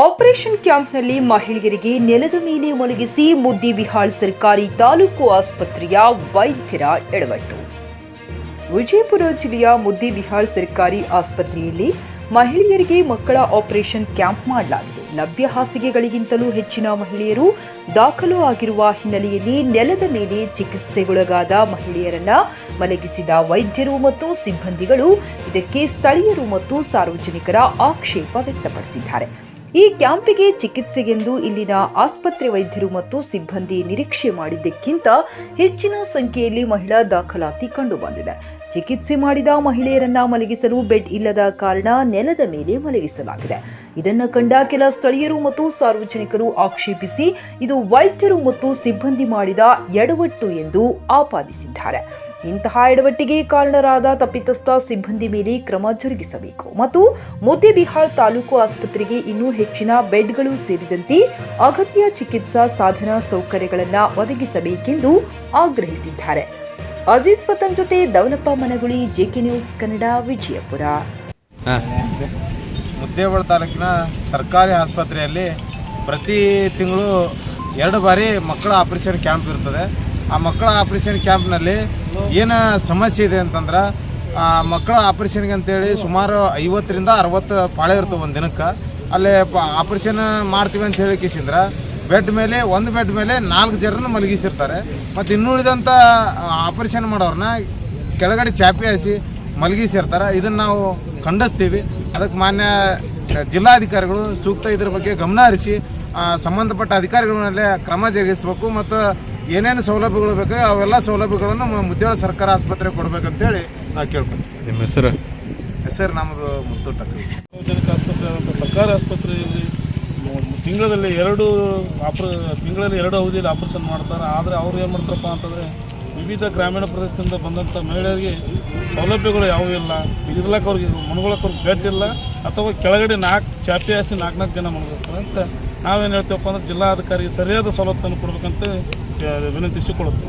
Operation ಕ್ಯಾಂಪ್ನಲ್ಲಿ ಮಹಿಳೆಯರಿಗೆ ನೆಲದ ಮೇಲೆ ಮಲಗಿಸಿ ಮುದ್ದಿಬಿಹಾಳ್ ಸರ್ಕಾರಿ ತಾಲೂಕು ಆಸ್ಪತ್ರೆಯ ವೈದ್ಯರ ಎಡವಟ್ಟು. ವಿಜಯಪುರ ಜಿಲ್ಲೆಯ ಮುದ್ದಿಬಿಹಾಳ್ ಸರ್ಕಾರಿ ಆಸ್ಪತ್ರೆಯಲ್ಲಿ ಮಹಿಳೆಯರಿಗೆ ಮಕ್ಕಳ ಆಪರೇಷನ್ ಕ್ಯಾಂಪ್ ಮಾಡಲಾಗಿದೆ. ಲಭ್ಯ ಹಾಸಿಗೆಗಳಿಗಿಂತಲೂ ಹೆಚ್ಚಿನ ಮಹಿಳೆಯರು ದಾಖಲು ಆಗಿರುವ ಹಿನ್ನೆಲೆಯಲ್ಲಿ ನೆಲದ ಮೇಲೆ ಚಿಕಿತ್ಸೆಗೊಳಗಾದ ಮಹಿಳೆಯರನ್ನ ಮಲಗಿಸಿದ ವೈದ್ಯರು ಮತ್ತು ಸಿಬ್ಬಂದಿಗಳು ಇದಕ್ಕೆ ಸ್ಥಳೀಯರು ಮತ್ತು ಸಾರ್ವಜನಿಕರ ಆಕ್ಷೇಪ ವ್ಯಕ್ತಪಡಿಸಿದ್ದಾರೆ. ಈ ಕ್ಯಾಂಪಿಗೆ ಚಿಕಿತ್ಸೆಗೆಂದು ಇಲ್ಲಿನ ಆಸ್ಪತ್ರೆ ವೈದ್ಯರು ಮತ್ತು ಸಿಬ್ಬಂದಿ ನಿರೀಕ್ಷೆ ಮಾಡಿದ್ದಕ್ಕಿಂತ ಹೆಚ್ಚಿನ ಸಂಖ್ಯೆಯಲ್ಲಿ ಮಹಿಳಾ ದಾಖಲಾತಿ ಕಂಡುಬಂದಿದೆ. ಚಿಕಿತ್ಸೆ ಮಾಡಿದ ಮಹಿಳೆಯರನ್ನ ಮಲಗಿಸಲು ಬೆಡ್ ಇಲ್ಲದ ಕಾರಣ ನೆಲದ ಮೇಲೆ ಮಲಗಿಸಲಾಗಿದೆ. ಇದನ್ನು ಕಂಡ ಕೆಲ ಸ್ಥಳೀಯರು ಮತ್ತು ಸಾರ್ವಜನಿಕರು ಆಕ್ಷೇಪಿಸಿ ಇದು ವೈದ್ಯರು ಮತ್ತು ಸಿಬ್ಬಂದಿ ಮಾಡಿದ ಎಡವಟ್ಟು ಎಂದು ಆಪಾದಿಸಿದ್ದಾರೆ. ಇಂತಹ ಎಡವಟ್ಟಿಗೆ ಕಾರಣರಾದ ತಪ್ಪಿತಸ್ಥ ಸಿಬ್ಬಂದಿ ಮೇಲೆ ಕ್ರಮ ಜರುಗಿಸಬೇಕು. ಮತ್ತು ಮುದ್ದೆಬಿಹಾಳ್ ತಾಲೂಕು ಆಸ್ಪತ್ರೆಗೆ ಇನ್ನೂ ಹೆಚ್ಚಿನ ಬೆಡ್ಗಳು ಸೇರಿದಂತೆ ಅಗತ್ಯ ಚಿಕಿತ್ಸಾ ಸಾಧನ ಸೌಕರ್ಯಗಳನ್ನು ಒದಗಿಸಬೇಕೆಂದು ಆಗ್ರಹಿಸಿದ್ದಾರೆ. ಅಜೀಜ್ ವತನ್ ಜೊತೆ ದೌಲಪ್ಪ ಮನಗುಳಿ ಜೆಕೆ ನ್ಯೂಸ್ ಕನ್ನಡ ವಿಜಯಪುರ. ಮುದ್ದೇಬಳ ತಾಲೂಕಿನ ಸರ್ಕಾರಿ ಆಸ್ಪತ್ರೆಯಲ್ಲಿ ಪ್ರತಿ ತಿಂಗಳು ಎರಡು ಬಾರಿ ಮಕ್ಕಳ ಆಪರೇಷನ್ ಕ್ಯಾಂಪ್ ಇರ್ತದೆ. ಆ ಮಕ್ಕಳ ಆಪರೇಷನ್ ಕ್ಯಾಂಪ್ನಲ್ಲಿ ಏನು ಸಮಸ್ಯೆ ಇದೆ ಅಂತಂದ್ರೆ ಆ ಮಕ್ಕಳ ಆಪರೇಷನ್ಗೆ ಅಂತೇಳಿ ಸುಮಾರು ಐವತ್ತರಿಂದ ಅರವತ್ತು ಪಾಳೆ ಇರ್ತವೆ ಒಂದು ದಿನಕ್ಕೆ ಅಲ್ಲೇ ಪ ಆಪರೇಷನ್ ಮಾಡ್ತೀವಿ ಅಂತ ಹೇಳಿ ಕಿಸಿಂದ್ರ. ಬೆಡ್ ಮೇಲೆ ಒಂದು ಬೆಡ್ ಮೇಲೆ ನಾಲ್ಕು ಜನರನ್ನು ಮಲಗಿಸಿರ್ತಾರೆ. ಮತ್ತು ಇನ್ನುಳಿದಂಥ ಆಪರೇಷನ್ ಮಾಡೋರನ್ನ ಕೆಳಗಡೆ ಚಾಪಿ ಹಾಸಿ ಮಲಗಿಸಿರ್ತಾರೆ. ಇದನ್ನು ನಾವು ಖಂಡಿಸ್ತೀವಿ. ಅದಕ್ಕೆ ಮಾನ್ಯ ಜಿಲ್ಲಾಧಿಕಾರಿಗಳು ಸೂಕ್ತ ಇದ್ರ ಬಗ್ಗೆ ಗಮನ ಹರಿಸಿ ಸಂಬಂಧಪಟ್ಟ ಅಧಿಕಾರಿಗಳ ಮೇಲೆ ಕ್ರಮ ಜರುಗಿಸಬೇಕು ಮತ್ತು ಏನೇನು ಸೌಲಭ್ಯಗಳು ಬೇಕು ಅವೆಲ್ಲ ಸೌಲಭ್ಯಗಳನ್ನು ಮುದ್ದೇಳ ಸರ್ಕಾರ ಆಸ್ಪತ್ರೆಗೆ ಕೊಡಬೇಕಂತೇಳಿ ನಾವು ಕೇಳ್ಕೊಂತೀವಿ. ನಿಮ್ಮ ಹೆಸರು? ಹೆಸರು ನಮ್ಮದು ಮುತ್ತು ಸಾರ್ವಜನಿಕ ಆಸ್ಪತ್ರೆ ಆದಂಥ ಸರ್ಕಾರಿ ಆಸ್ಪತ್ರೆಯಲ್ಲಿ ತಿಂಗಳಲ್ಲಿ ಎರಡು ಆಪ್ರ ತಿಂಗಳಲ್ಲಿ ಎರಡು ಅವಧಿಯಲ್ಲಿ ಆಪರೇಷನ್ ಮಾಡ್ತಾರೆ. ಆದರೆ ಅವ್ರು ಏನು ಮಾಡ್ತಾರಪ್ಪ ಅಂತಂದರೆ ವಿವಿಧ ಗ್ರಾಮೀಣ ಪ್ರದೇಶದಿಂದ ಬಂದಂಥ ಮಹಿಳೆಯರಿಗೆ ಸೌಲಭ್ಯಗಳು ಯಾವುವು ಇಲ್ಲ. ಇರ್ಲಕ್ಕೆ ಅವ್ರಿಗೆ ಮನ್ಗೊಳಕ್ಕೆ ಅವ್ರಿಗೆ ಬೆಡ್ ಇಲ್ಲ. ಅಥವಾ ಕೆಳಗಡೆ ನಾಲ್ಕು ಚಾಪಿ ಹಾಸಿ ನಾಲ್ಕು ನಾಲ್ಕು ಜನ ಮನ್ಕೊಳ್ತಾರೆ ಅಂತ ನಾವೇನು ಹೇಳ್ತೇವಪ್ಪ ಅಂದ್ರೆ ಜಿಲ್ಲಾಧಿಕಾರಿಗೆ ಸರಿಯಾದ ಸವಲತ್ತನ್ನು ಕೊಡಬೇಕಂತ ವಿನಂತಿಸಿಕೊಳ್ಳುತ್ತೆ